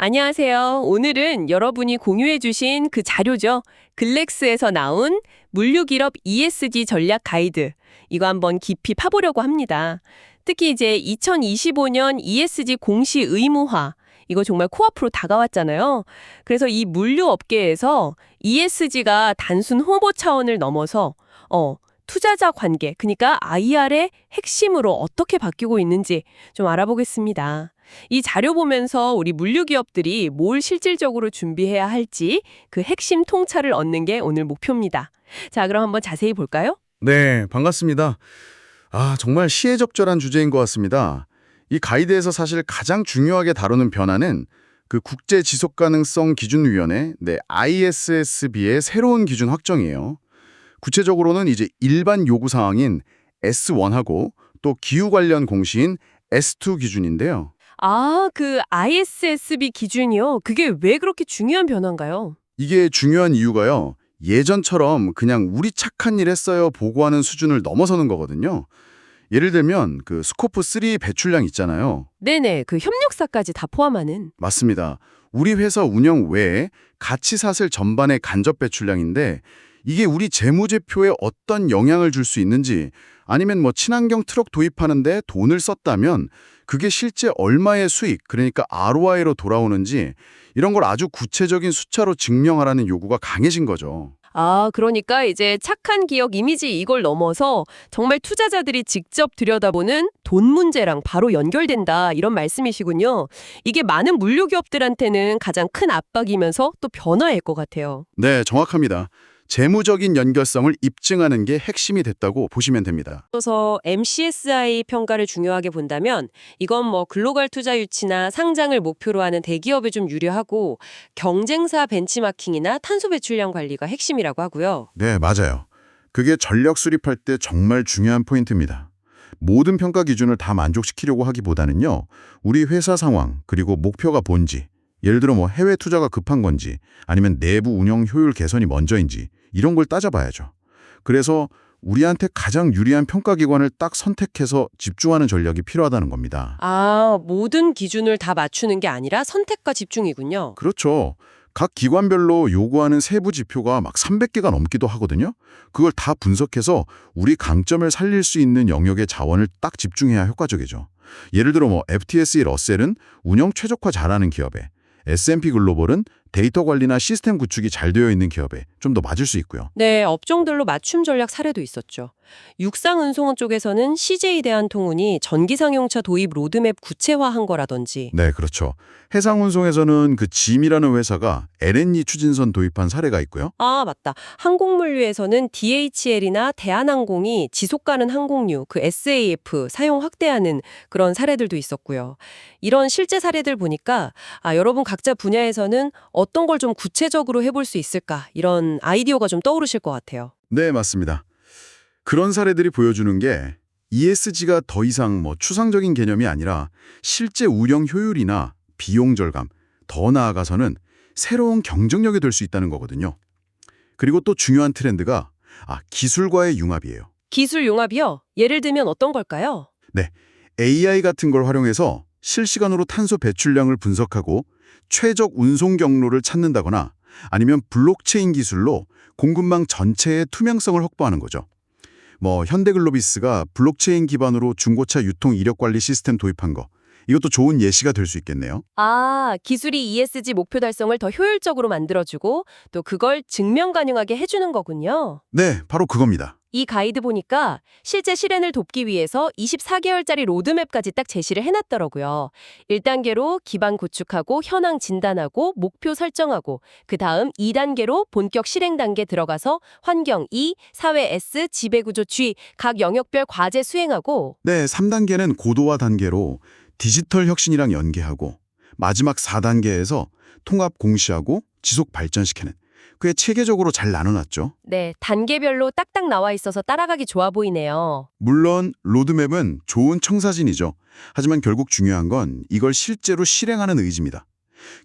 안녕하세요. 오늘은 여러분이 공유해주신 그 자료죠. 글렉스에서 나온 물류기업 ESG 전략 가이드. 이거 한번 깊이 파보려고 합니다. 특히 이제 2025년 ESG 공시 의무화. 이거 정말 코앞으로 다가왔잖아요. 그래서 이 물류 업계에서 ESG가 단순 홍보 차원을 넘어서 어, 투자자 관계, 그러니까 IR의 핵심으로 어떻게 바뀌고 있는지 좀 알아보겠습니다. 이 자료 보면서 우리 물류 기업들이 뭘 실질적으로 준비해야 할지 그 핵심 통찰을 얻는 게 오늘 목표입니다. 자, 그럼 한번 자세히 볼까요? 네, 반갑습니다. 아, 정말 시의적절한 주제인 것 같습니다. 이 가이드에서 사실 가장 중요하게 다루는 변화는 그 국제 지속 가능성 기준 위원회, 네, ISSB의 새로운 기준 확정이에요. 구체적으로는 이제 일반 요구 사항인 S1하고 또 기후 관련 공시인 S2 기준인데요. 아, 그 ISSB 기준이요. 그게 왜 그렇게 중요한 변화인가요? 이게 중요한 이유가요. 예전처럼 그냥 우리 착한 일 했어요 보고하는 수준을 넘어서는 거거든요. 예를 들면 그 스코프 3 배출량 있잖아요. 네네, 그 협력사까지 다 포함하는. 맞습니다. 우리 회사 운영 외에 가치 사슬 전반의 간접 배출량인데 이게 우리 재무제표에 어떤 영향을 줄 수 있는지 아니면 뭐 친환경 트럭 도입하는데 돈을 썼다면 그게 실제 얼마의 수익, 그러니까 ROI로 돌아오는지 이런 걸 아주 구체적인 숫자로 증명하라는 요구가 강해진 거죠. 아, 그러니까 이제 착한 기업 이미지 이걸 넘어서 정말 투자자들이 직접 들여다보는 돈 문제랑 바로 연결된다 이런 말씀이시군요. 이게 많은 물류 기업들한테는 가장 큰 압박이면서 또 변화일 것 같아요. 네, 정확합니다. 재무적인 연결성을 입증하는 게 핵심이 됐다고 보시면 됩니다. 그래서 MCSI 평가를 중요하게 본다면 이건 뭐 글로벌 투자 유치나 상장을 목표로 하는 대기업에 좀 유리하고 경쟁사 벤치마킹이나 탄소 배출량 관리가 핵심이라고 하고요. 네, 맞아요. 그게 전력 수립할 때 정말 중요한 포인트입니다. 모든 평가 기준을 다 만족시키려고 하기보다는요. 우리 회사 상황, 그리고 목표가 뭔지, 예를 들어 뭐 해외 투자가 급한 건지, 아니면 내부 운영 효율 개선이 먼저인지 이런 걸 따져봐야죠. 그래서 우리한테 가장 유리한 평가 기관을 딱 선택해서 집중하는 전략이 필요하다는 겁니다. 아, 모든 기준을 다 맞추는 게 아니라 선택과 집중이군요. 그렇죠. 각 기관별로 요구하는 세부 지표가 막 300개가 넘기도 하거든요. 그걸 다 분석해서 우리 강점을 살릴 수 있는 영역의 자원을 딱 집중해야 효과적이죠. 예를 들어 뭐 FTSE 러셀은 운영 최적화 잘하는 기업에 S&P 글로벌은 데이터 관리나 시스템 구축이 잘 되어 있는 기업에 좀 더 맞을 수 있고요. 네, 업종들로 맞춤 전략 사례도 있었죠. 육상 운송원 쪽에서는 CJ 대한통운이 전기 상용차 도입 로드맵 구체화한 거라든지 네, 그렇죠. 해상 운송에서는 그 짐이라는 회사가 LNE 추진선 도입한 사례가 있고요. 아, 맞다. 항공물류에서는 DHL이나 대한항공이 지속 가능 항공유, 그 SAF 사용 확대하는 그런 사례들도 있었고요. 이런 실제 사례들 보니까 아, 여러분 각자 분야에서는 어떤 걸 좀 구체적으로 해볼 수 있을까 이런 아이디어가 좀 떠오르실 것 같아요. 네, 맞습니다. 그런 사례들이 보여주는 게 ESG가 더 이상 뭐 추상적인 개념이 아니라 실제 운영 효율이나 비용 절감, 더 나아가서는 새로운 경쟁력이 될 수 있다는 거거든요. 그리고 또 중요한 트렌드가 아, 기술과의 융합이에요. 기술 융합이요? 예를 들면 어떤 걸까요? AI 같은 걸 활용해서 실시간으로 탄소 배출량을 분석하고 최적 운송 경로를 찾는다거나 아니면 블록체인 기술로 공급망 전체의 투명성을 확보하는 거죠. 뭐 현대글로비스가 블록체인 기반으로 중고차 유통 이력 관리 시스템 도입한 거 이것도 좋은 예시가 될 수 있겠네요. 아, 기술이 ESG 목표 달성을 더 효율적으로 만들어주고 또 그걸 증명 가능하게 해주는 거군요. 네, 바로 그겁니다. 이 가이드 보니까 실제 실현을 돕기 위해서 24개월짜리 로드맵까지 딱 제시를 해놨더라고요. 1단계로 기반 구축하고 현황 진단하고 목표 설정하고 그 다음 2단계로 본격 실행 단계 들어가서 환경 2, 사회 S, 지배구조 G 각 영역별 과제 수행하고 네, 3단계는 고도화 단계로 디지털 혁신이랑 연계하고 마지막 4단계에서 통합 공시하고 지속 발전시키는 그게 체계적으로 잘 나눠놨죠. 네, 단계별로 딱딱 나와 있어서 따라가기 좋아 보이네요. 물론 로드맵은 좋은 청사진이죠. 하지만 결국 중요한 건 이걸 실제로 실행하는 의지입니다.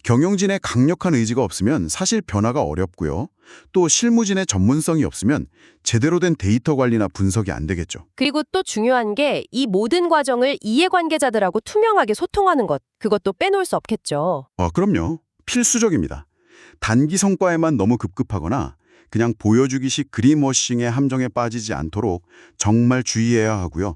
경영진의 강력한 의지가 없으면 사실 변화가 어렵고요. 또 실무진의 전문성이 없으면 제대로 된 데이터 관리나 분석이 안 되겠죠. 그리고 또 중요한 게 이 모든 과정을 이해관계자들하고 투명하게 소통하는 것. 그것도 빼놓을 수 없겠죠. 아, 그럼요. 필수적입니다. 단기 성과에만 너무 급급하거나 그냥 보여주기식 그린워싱의 함정에 빠지지 않도록 정말 주의해야 하고요.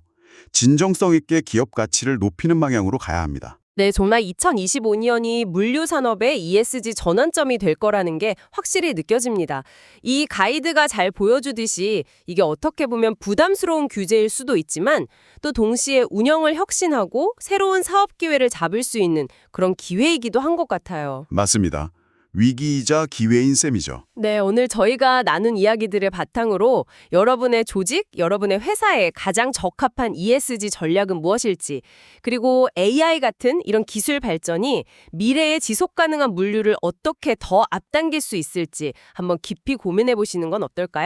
진정성 있게 기업 가치를 높이는 방향으로 가야 합니다. 네, 정말 2025년이 물류 산업의 ESG 전환점이 될 거라는 게 확실히 느껴집니다. 이 가이드가 잘 보여주듯이 이게 어떻게 보면 부담스러운 규제일 수도 있지만 또 동시에 운영을 혁신하고 새로운 사업 기회를 잡을 수 있는 그런 기회이기도 한 것 같아요. 맞습니다. 위기이자 기회인 셈이죠. 네, 오늘 저희가 나눈 이야기들을 바탕으로 여러분의 조직, 여러분의 회사에 가장 적합한 ESG 전략은 무엇일지, 그리고 AI 같은 이런 기술 발전이 미래의 지속 가능한 물류를 어떻게 더 앞당길 수 있을지 한번 깊이 고민해 보시는 건 어떨까요?